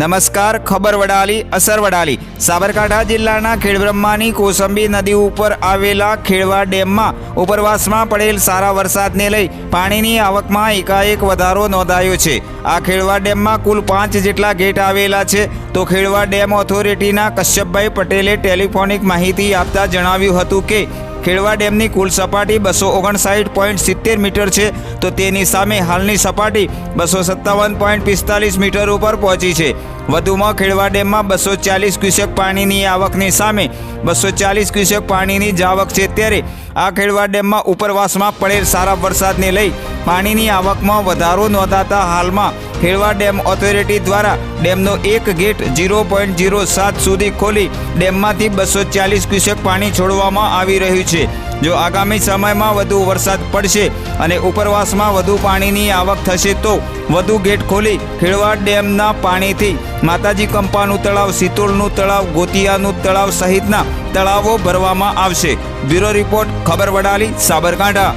નમસ્કાર, ખબર વડાલી, અસર વડાલી. સાબરકાંઠા જિલ્લાના ખેડબ્રહ્માની કોસંબી નદી ઉપર આવેલા ખેડવા ડેમમાં ઉપરવાસમાં પડેલ સારા વરસાદને લઈ પાણીની આવકમાં એકાએક વધારો નોંધાયો છે. આ ખેડવા ડેમમાં કુલ પાંચ જેટલા ગેટ આવેલા છે. તો ખેડવા ડેમ ઓથોરિટીના કશ્યપભાઈ પટેલે ટેલિફોનિક માહિતી આપતા જણાવ્યું હતું કે, ખેડવા ડેમની કુલ સપાટી બસો ઓગણસાઠ પોઈન્ટ સિત્તેર મીટર છે. તો તેની સામે હાલની સપાટી બસો સત્તાવન પોઈન્ટ પિસ્તાલીસ મીટર ઉપર પહોંચી છે. વધુમાં ખેડવા ડેમમાં બસો ચાલીસ ક્યુસેક પાણીની આવકની સામે બસો ચાલીસ ક્યુસેક પાણીની જ આવક છે ત્યારે આ ખેડવા ડેમમાં ઉપરવાસમાં પડેલ સારા વરસાદને લઈ પાણીની આવકમાં વધારો નોંધાતા હાલમાં ખેડવા ડેમ ઓથોરિટી દ્વારા ડેમનો એક ગેટ ઝીરો પોઈન્ટ ઝીરો સાત સુધી ખોલી ડેમમાંથી બસો ચાલીસ ક્યુસેક પાણી છોડવામાં આવી રહ્યું છે. જો આગામી સમયમાં વધુ વરસાદ પડશે અને ઉપરવાસમાં વધુ પાણીની આવક થશે તો વધુ ગેટ ખોલી ખેડવાડ ડેમના પાણીથી માતાજી કંપાનું તળાવ સિતોળનું તળાવ, ગોતિયાનું તળાવ સહિતના તળાવો ભરવામાં આવશે. બ્યુરો રિપોર્ટ, ખબર વડાલી, સાબરકાંઠા.